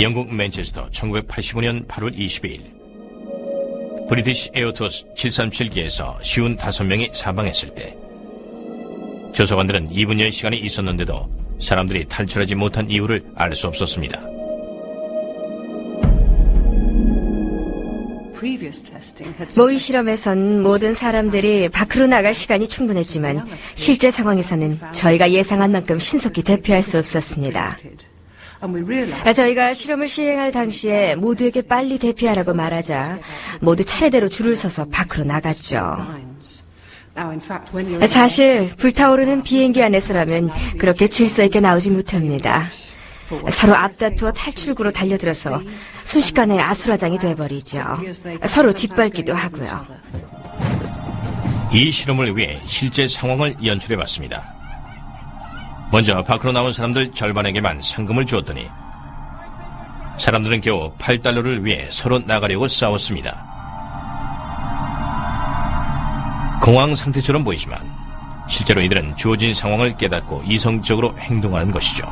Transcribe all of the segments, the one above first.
영국 맨체스터 1985년 8월 22일 브리티시 에어토스 737기에서 쉬운 5명이 사망했을 때 조사관들은 2분여의 시간이 있었는데도 사람들이 탈출하지 못한 이유를 알 수 없었습니다. 모의 실험에선 모든 사람들이 밖으로 나갈 시간이 충분했지만 실제 상황에서는 저희가 예상한 만큼 신속히 대피할 수 없었습니다. 저희가 실험을 시행할 당시에 모두에게 빨리 대피하라고 말하자 모두 차례대로 줄을 서서 밖으로 나갔죠. 사실 불타오르는 비행기 안에서라면 그렇게 질서 있게 나오지 못합니다. 서로 앞다투어 탈출구로 달려들어서 순식간에 아수라장이 돼버리죠. 서로 짓밟기도 하고요. 이 실험을 위해 실제 상황을 연출해 봤습니다. 먼저 밖으로 나온 사람들 절반에게만 상금을 주었더니 사람들은 겨우 8달러를 위해 서로 나가려고 싸웠습니다. 공황 상태처럼 보이지만 실제로 이들은 주어진 상황을 깨닫고 이성적으로 행동하는 것이죠.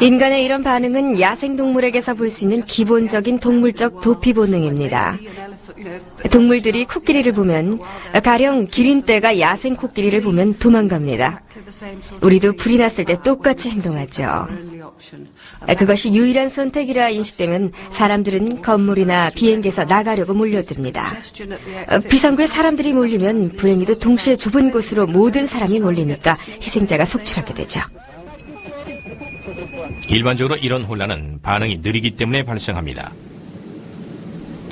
인간의 이런 반응은 야생동물에게서 볼 수 있는 기본적인 동물적 도피 본능입니다. 동물들이 코끼리를 보면 가령 기린떼가 야생 코끼리를 보면 도망갑니다. 우리도 불이 났을 때 똑같이 행동하죠. 그것이 유일한 선택이라 인식되면 사람들은 건물이나 비행기에서 나가려고 몰려듭니다. 비상구에 사람들이 몰리면 불행히도 동시에 좁은 곳으로 모든 사람이 몰리니까 희생자가 속출하게 되죠. 일반적으로 이런 혼란은 반응이 느리기 때문에 발생합니다.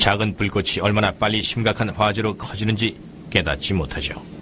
작은 불꽃이 얼마나 빨리 심각한 화재로 커지는지 깨닫지 못하죠.